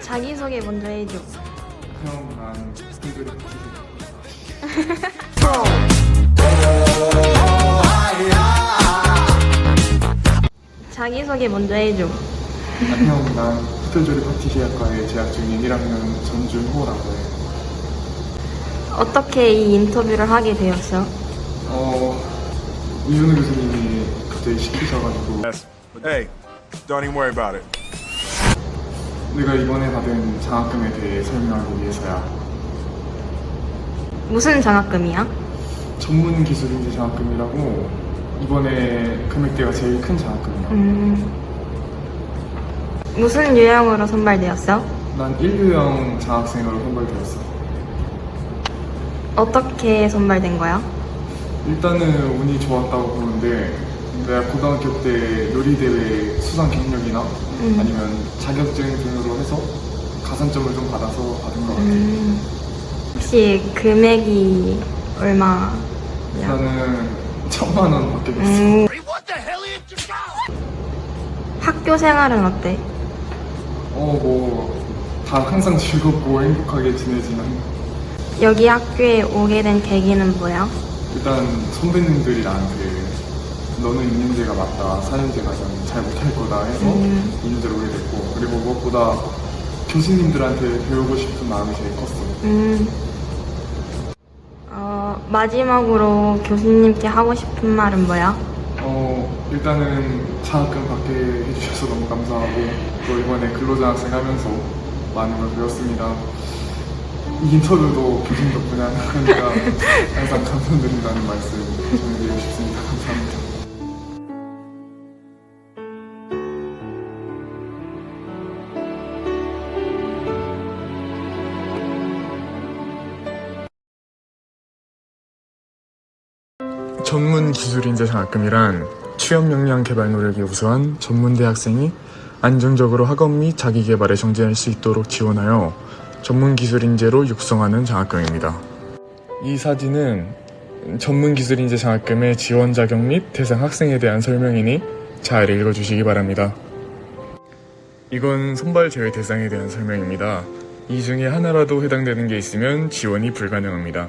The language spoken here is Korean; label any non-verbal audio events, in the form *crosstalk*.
자기소개 먼저 해줘. 형, 난 이글이 자기소개 *laughs* 먼저 해줘. 안녕, 난 스토조리 파티시아과에 재학 중인 1학년 전준호라고 해. 어떻게 이 인터뷰를 하게 되었어? 어, 이준우 교수님이 갑자기 시키셔가지고 Hey, don't even worry about it. 내가 이번에 받은 장학금에 대해 설명하기 위해서야. 무슨 장학금이야? 전문 기술인재 장학금이라고 이번에 금액대가 제일 큰 장학금이야. 음, 무슨 유형으로 선발되었어? 난 1유형 장학생으로 선발되었어. 어떻게 선발된 거야? 일단은 운이 좋았다고 보는데 내가 고등학교 때 요리대회 수상 경력이나 음. 아니면 자격증 등으로 해서 가산점을 좀 받아서 받은 것 같아. 음, 혹시 금액이 얼마야? 일단은 천만 원 받게 됐어. 음, 학교 생활은 어때? 어, 뭐, 다 항상 즐겁고 행복하게 지내지만, 여기 학교에 오게 된 계기는 뭐야? 일단 선배님들이 나한테 너는 2년제가 맞다, 4년제 가면 잘 못할 거다 해서 음. 2년제로 오게 됐고, 그리고 무엇보다 교수님들한테 배우고 싶은 마음이 제일 컸어. 음, 어, 마지막으로 교수님께 하고 싶은 말은 뭐야? 어, 일단은 장학금 받게 해주셔서 너무 감사하고, 또 이번에 근로장학생 하면서 많은 걸 배웠습니다. 이 인터뷰도 교수님 덕분에 하니까 항상 감사드린다는 말씀 전해드리고 싶습니다. 감사합니다. 전문 기술인재 장학금이란 취업 역량 개발 노력이 우수한 전문 대학생이 안정적으로 학업 및 자기 개발에 정진할 수 있도록 지원하여 전문 기술 인재로 육성하는 장학금입니다. 이 사진은 전문 기술 인재 장학금의 지원 자격 및 대상 학생에 대한 설명이니 잘 읽어주시기 바랍니다. 이건 선발 제외 대상에 대한 설명입니다. 이 중에 하나라도 해당되는 게 있으면 지원이 불가능합니다.